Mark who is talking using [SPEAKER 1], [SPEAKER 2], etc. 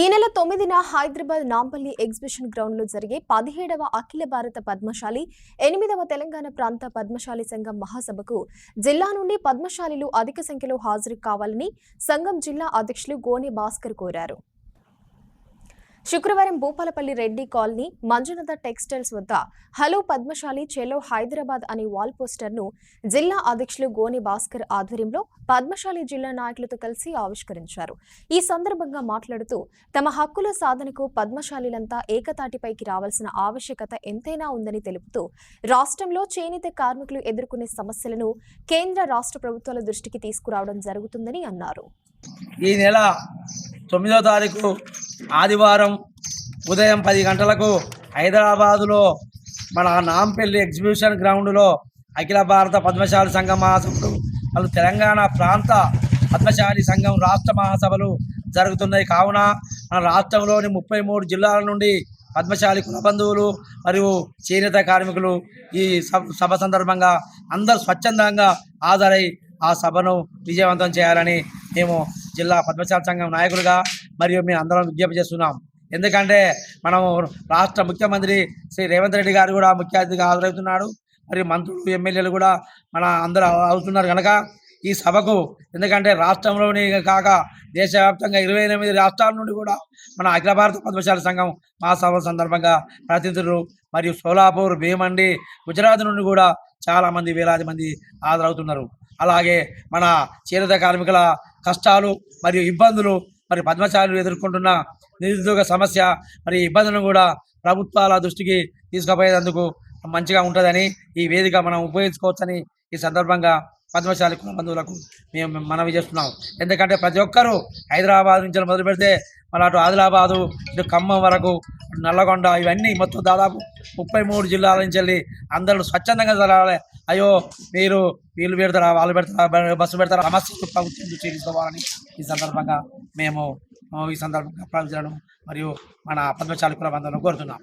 [SPEAKER 1] ఈ నెల తొమ్మిదిన హైదరాబాద్ నాంపల్లి ఎగ్జిబిషన్ గ్రౌండ్లో జరిగే పదిహేడవ అఖిల భారత పద్మశాలి ఎనిమిదవ తెలంగాణ ప్రాంత పద్మశాలి సంఘం మహాసభకు జిల్లా నుండి పద్మశాలిలు అధిక సంఖ్యలో హాజరు కావాలని సంఘం జిల్లా అధ్యక్షులు గోనె భాస్కర్ కోరారు. శుక్రవారం భూపాలపల్లి రెడ్డి కాలనీ మంజునాథ టెక్స్టైల్స్ వద్ద హలో పద్మశాలి చెలో హైదరాబాద్ అనే వాల్ పోస్టర్ను జిల్లా అధ్యక్షులు గోని భాస్కర్ ఆధ్వర్యంలో పద్మశాలి జిల్లా నాయకులతో కలిసి ఆవిష్కరించారు. ఈ సందర్భంగా మాట్లాడుతూ తమ హక్కుల సాధనకు పద్మశాలిలంతా ఏకతాటిపైకి రావాల్సిన ఆవశ్యకత ఎంతైనా ఉందని తెలుపుతూ రాష్ట్రంలో చేనేత కార్మికులు ఎదుర్కొనే సమస్యలను కేంద్ర రాష్ట్ర ప్రభుత్వాల దృష్టికి తీసుకురావడం జరుగుతుందని అన్నారు.
[SPEAKER 2] ఈ నెల తొమ్మిదో తారీఖు ఆదివారం ఉదయం పది గంటలకు హైదరాబాదులో మన నాంపల్లి ఎగ్జిబిషన్ గ్రౌండ్లో అఖిల భారత పద్మశాలి సంఘం మహాసభలు వాళ్ళు తెలంగాణ ప్రాంత పద్మశాలి సంఘం రాష్ట్ర మహాసభలు జరుగుతున్నాయి. కావున మన రాష్ట్రంలోని ముప్పై మూడు జిల్లాల నుండి పద్మశాలి కుల బంధువులు మరియు చేనేత కార్మికులు ఈ సభ సభ సందర్భంగా అందరూ స్వచ్ఛందంగా హాజరై ఆ సభను విజయవంతం చేయాలని మేము జిల్లా పద్మశాల సంఘం నాయకులుగా మరియు మేము అందరం విజ్ఞప్తి చేస్తున్నాం. ఎందుకంటే మనము రాష్ట్ర ముఖ్యమంత్రి శ్రీ రేవంత్ రెడ్డి గారు కూడా ముఖ్య అతిథిగా హాజరవుతున్నాడు. మరియు మంత్రులు ఎమ్మెల్యేలు కూడా మన అందరూ అవుతున్నారు కనుక ఈ సభకు. ఎందుకంటే రాష్ట్రంలోని కాక దేశవ్యాప్తంగా ఇరవై ఎనిమిది రాష్ట్రాల నుండి కూడా మన అఖిల భారత పద్మశాల సంఘం మహాసభ సందర్భంగా ప్రతినిధులు మరియు సోలాపూర్ భీమండి గుజరాత్ నుండి కూడా చాలామంది వేలాది మంది హాజరవుతున్నారు. అలాగే మన చేనేత కార్మికుల కష్టాలు మరియు ఇబ్బందులు మరి పద్మశాలులు ఎదుర్కొంటున్న నిరుద్యోగ సమస్య మరి ఇబ్బందులను కూడా ప్రభుత్వాల దృష్టికి తీసుకుపోయేందుకు మంచిగా ఉంటుందని ఈ వేదిక మనం ఉపయోగించుకోవచ్చని ఈ సందర్భంగా పద్మశాలి కుల బంధువులకు మేము మనవి చేస్తున్నాం. ఎందుకంటే ప్రతి ఒక్కరూ హైదరాబాద్ నుంచి మొదలు పెడితే మన అటు ఆదిలాబాదు ఇటు ఖమ్మం వరకు నల్లగొండ ఇవన్నీ మొత్తం దాదాపు ముప్పై మూడు జిల్లాల నుంచి వెళ్ళి అందరూ స్వచ్ఛందంగా జరగాలి. అయ్యో మీరు వీళ్ళు పెడతారా వాళ్ళు పెడతారా బస్సు పెడతారా సమస్యలు ప్రభుత్వం తీసుకోవాలని ఈ సందర్భంగా మేము ఈ సందర్భంగా ప్రజలను మరియు మన పద్మశాలి కుల బంధువులను కోరుతున్నాం.